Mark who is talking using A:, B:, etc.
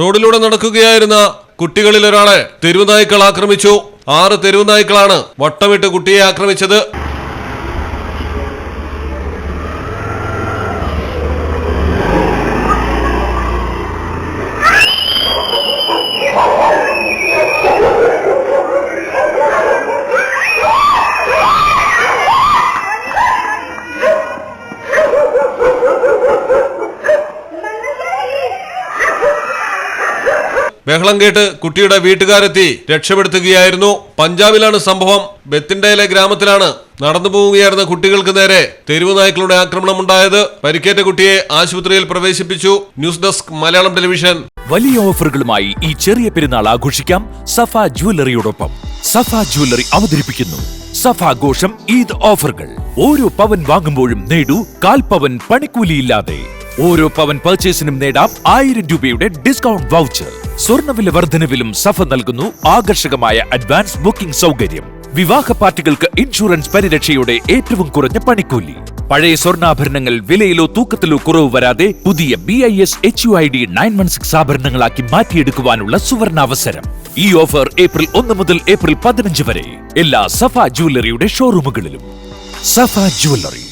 A: റോഡിലൂടെ നടക്കുകയായിരുന്ന കുട്ടികളിൽ ഒരാളെ തെരുവുനായ്ക്കൾ ആക്രമിച്ചു. ആറ് തെരുവുനായ്ക്കളാണ് വട്ടമിട്ട് കുട്ടിയെ ആക്രമിച്ചത്. ബഹളം കേട്ട് കുട്ടിയുടെ വീട്ടുകാരെത്തി രക്ഷപ്പെടുത്തുകയായിരുന്നു. പഞ്ചാബിലാണ് സംഭവം. ബത്തിൻഡയിലെ ഗ്രാമത്തിലാണ് നടന്നു പോവുകയായിരുന്ന കുട്ടികൾക്ക് നേരെ തെരുവ് നായ്ക്കളുടെ ആക്രമണം ഉണ്ടായത് പരിക്കേറ്റ കുട്ടിയെ ആശുപത്രിയിൽ പ്രവേശിപ്പിച്ചു. News desk Malayalam television.
B: വലിയ ഓഫറുകളുമായി ഈ ചെറിയ പെരുന്നാൾ ആഘോഷിക്കാം സഫ ജ്വല്ലറിയോടൊപ്പം. സഫ ജ്വല്ലറി അവതരിപ്പിക്കുന്നു. സഫ ഘോഷം ഈദ് ഓഫറുകൾ. ഓരോ പവൻ വാങ്ങുമ്പോഴും നേടൂ കാൽ പവൻ പണിക്കൂലിയില്ലാതെ. ഓരോ പവൻ പർച്ചേസിനും നേടാം ആയിരം രൂപയുടെ ഡിസ്കൗണ്ട് വൗച്ചർ സ്വർണവില വർധനവിലും സഫ നൽകുന്നു ആകർഷകമായ അഡ്വാൻസ് ബുക്കിംഗ് സൗകര്യം. വിവാഹ പാർട്ടികൾക്ക് ഇൻഷുറൻസ് പരിരക്ഷയുടെ ഏറ്റവും കുറഞ്ഞ പണിക്കൂലി. പഴയ സ്വർണാഭരണങ്ങൾ വിലയിലോ തൂക്കത്തിലോ കുറവ് വരാതെ പുതിയ B I S H U I D nine one six ആഭരണങ്ങളാക്കി മാറ്റിയെടുക്കുവാനുള്ള സുവർണാവസരം. ഈ ഓഫർ ഏപ്രിൽ ഒന്ന് മുതൽ ഏപ്രിൽ പതിനഞ്ച് വരെ. എല്ലാ സഫ ജ്വല്ലറിയുടെ ഷോറൂമുകളിലും സഫ ജ്വല്ലറി